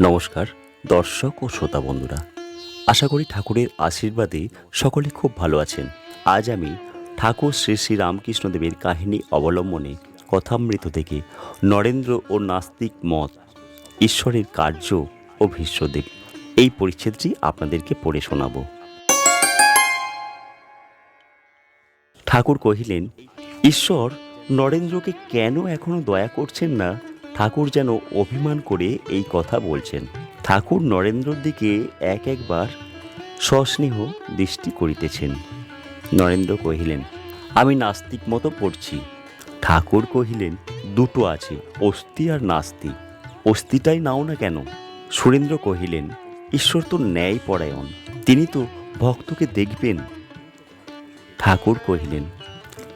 নমস্কার, দর্শক ও শ্রোতা বন্ধুরা। আশা করি ঠাকুরের আশীর্বাদে সকলে খুব ভালো আছেন। আজ আমি ঠাকুর শ্রী শ্রী রামকৃষ্ণদেবের কাহিনী অবলম্বনে কথামৃত থেকে নরেন্দ্র ও নাস্তিক মত, ঈশ্বরের কার্য ও ভীষ্মদেব এই পরিচ্ছেদটি আপনাদেরকে পড়ে শোনাবো। ঠাকুর কহিলেন, ঈশ্বর, নরেন্দ্রকে কেন এখনও দয়া করছেন না? ঠাকুর যেন অভিমান করে এই কথা বলছেন। ঠাকুর নরেন্দ্রর দিকে এক একবার সস্নেহ দৃষ্টি করিতেছেন। নরেন্দ্র কহিলেন, আমি নাস্তিক মতো পড়ছি। ঠাকুর কহিলেন, দুটো আছে, অস্থি আর নাস্তি। অস্থিটাই নাও না কেন? সুরেন্দ্র কহিলেন, ঈশ্বর তো ন্যায় পরায়ণ তিনি তো ভক্তকে দেখবেন। ঠাকুর কহিলেন,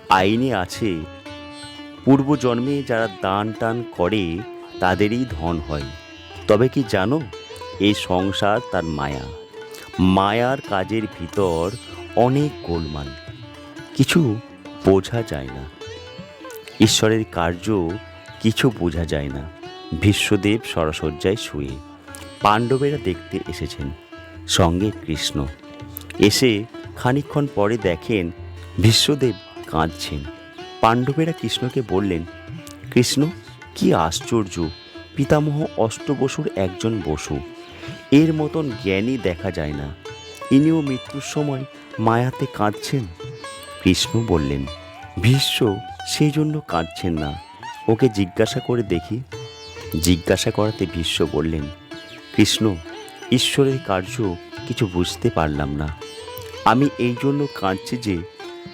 আইনে আছে পূর্বজন্মে যারা দান টান করে, তাদেরই ধন হয়। তবে কি জানো এই সংসার তার মায়া। মায়ার কাজের ভিতর অনেক গোলমাল। কিছু বোঝা যায় না। ঈশ্বরের কার্য কিছু বোঝা যায় না। বিশ্বদেব সরসজ্জায় শুয়ে পাণ্ডবেরা দেখতে এসেছেন, সঙ্গে কৃষ্ণ। এসে খানিকক্ষণ পরে দেখেন বিশ্বদেব কাঁদছেন। পাণ্ডবেরা কৃষ্ণকে বললেন, কৃষ্ণ, কি আশ্চর্য! পিতামহ অষ্টবসুর একজন বসু। এর মতন জ্ঞানী দেখা যায় না। ইনিও মৃত্যুর সময় মায়াতে কাঁদছেন। কৃষ্ণ বললেন, ভীষ্ম সেই জন্য কাঁদছেন না। ওকে জিজ্ঞাসা করে দেখি। জিজ্ঞাসা করাতে ভীষ্ম বললেন, কৃষ্ণ, ঈশ্বরের কার্য কিছু বুঝতে পারলাম না। আমি এই জন্য কাঁদছি যে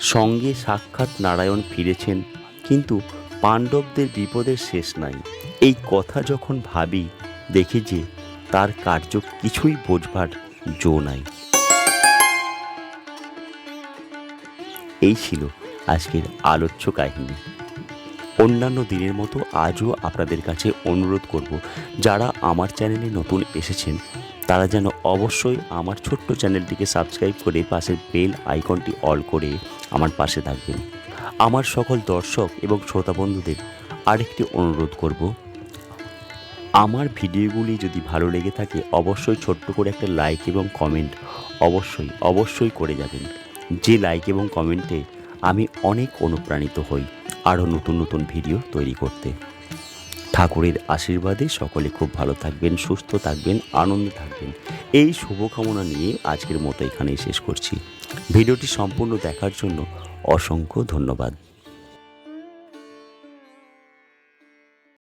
সঙ্গে সাক্ষাৎ নারায়ণ ফিরেছেন, কিন্তু পাণ্ডবদের বিপদের শেষ নাই। এই কথা যখন ভাবি, দেখি যে তার কার্য কিছুই বোঝবার জো নাই। এই ছিল আজকের আলোচ্য কাহিনী। অন্যান্য দিনের মতো আজও আপনাদের কাছে অনুরোধ করব, যারা আমার চ্যানেলে নতুন এসেছেন তারা যেন অবশ্যই আমার ছোট্ট চ্যানেলটিকে সাবস্ক্রাইব করে পাশের বেল আইকনটি অল করে আমার পাশে থাকবেন। আমার সকল দর্শক এবং শ্রোতা বন্ধুদের আরেকটি অনুরোধ করব। আমার ভিডিওগুলি যদি ভালো লেগে থাকে, অবশ্যই ছোট্ট করে একটা লাইক এবং কমেন্ট অবশ্যই অবশ্যই করে যাবেন। যে লাইক এবং কমেন্টে আমি অনেক অনুপ্রাণিত হই আরও নতুন নতুন ভিডিও তৈরি করতে। ঠাকুরের আশীর্বাদে সকলে খুব ভালো থাকবেন, সুস্থ থাকবেন, আনন্দে থাকবেন। এই শুভকামনা নিয়ে আজকের মতো এখানেই শেষ করছি। ভিডিওটি সম্পূর্ণ দেখার জন্য অসংখ্য ধন্যবাদ।